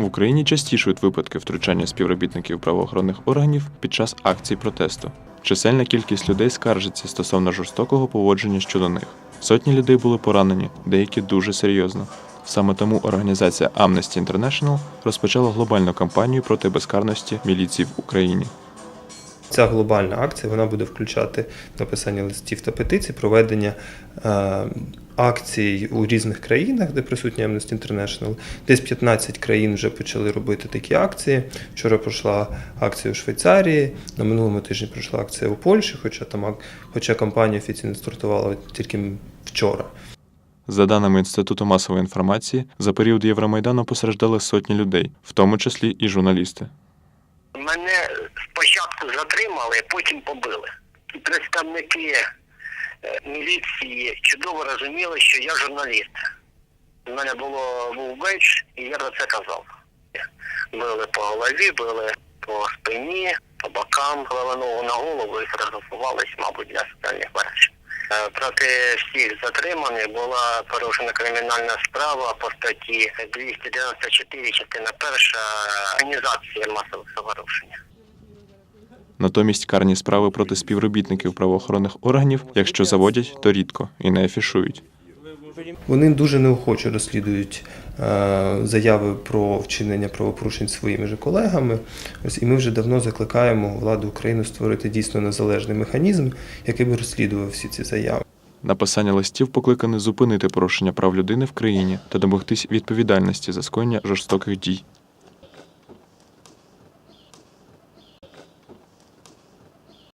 В Україні частішують випадки втручання співробітників правоохоронних органів під час акцій протесту. Чисельна кількість людей скаржиться стосовно жорстокого поводження щодо них. Сотні людей були поранені, деякі дуже серйозно. Саме тому організація Amnesty International розпочала глобальну кампанію проти безкарності міліції в Україні. Ця глобальна акція вона буде включати написання листів та петицій, проведення е, акцій у різних країнах, де присутня Amnesty International. Десь 15 країн вже почали робити такі акції. Вчора пройшла акція у Швейцарії, на минулому тижні пройшла акція у Польщі, хоча там хоча кампанія офіційно стартувала тільки вчора. За даними Інституту масової інформації, за період Євромайдану постраждали сотні людей, в тому числі і журналісти. Мене спочатку затримали, потім побили. Представники міліції чудово розуміли, що я журналіст. У мене було був бейдж, і я про це казав. Били по голові, били по спині, по бокам, ногу на голову і фотографувались, мабуть, для соціальних мереж. Е, Проти всіх затриманих була порушена кримінальна справа по статті 294, частина перша, організація масових заворушень. Натомість карні справи проти співробітників правоохоронних органів, якщо заводять, то рідко і не афішують. Вони дуже неохоче розслідують е, заяви про вчинення правопорушень своїми же колегами. Ось і ми вже давно закликаємо владу України створити дійсно незалежний механізм, який би розслідував всі ці заяви. Написання листів покликане зупинити порушення прав людини в країні та домогтись відповідальності за скоєння жорстоких дій.